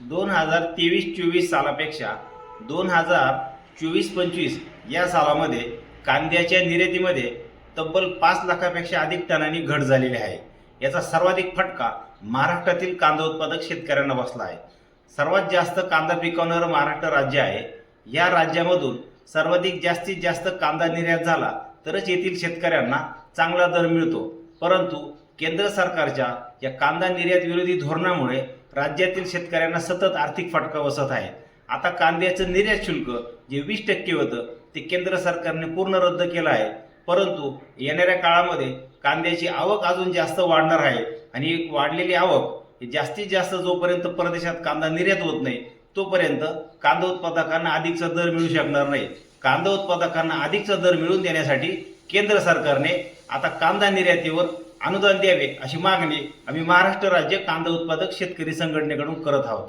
दोन हजार तेवीस चोवीस सालापेक्षा दोन हजार चोवीस पंचवीस या सालामध्ये कांद्याच्या निर्यातीमध्ये तब्बल पाच लाखापेक्षा अधिक टनांनी घट झालेली आहे. याचा सर्वाधिक फटका महाराष्ट्रातील कांदा उत्पादक शेतकऱ्यांना बसला आहे. सर्वात जास्त कांदा पिकवणारं महाराष्ट्र राज्य आहे. या राज्यामधून सर्वाधिक जास्तीत जास्त कांदा निर्यात झाला तरच येथील शेतकऱ्यांना चांगला दर मिळतो. परंतु केंद्र सरकारच्या या कांदा निर्यात विरोधी धोरणामुळे राज्यातील शेतकऱ्यांना सतत आर्थिक फटका बसत आहे. आता कांद्याचं निर्यात शुल्क जे वीस टक्के होतं ते केंद्र सरकारने पूर्ण रद्द केलं आहे. परंतु येणाऱ्या काळामध्ये कांद्याची आवक अजून जास्त वाढणार आहे आणि एक वाढलेली आवक ही जास्तीत जास्त जोपर्यंत परदेशात कांदा निर्यात होत नाही तोपर्यंत कांदा उत्पादकांना अधिकचा दर मिळू शकणार नाही. कांदा उत्पादकांना अधिकचा दर मिळवून देण्यासाठी केंद्र सरकारने आता कांदा निर्यातीवर अनुदान द्यावे अशी मागणी आम्ही महाराष्ट्र राज्य कांदा उत्पादक शेतकरी संघटनेकडून करत आहोत.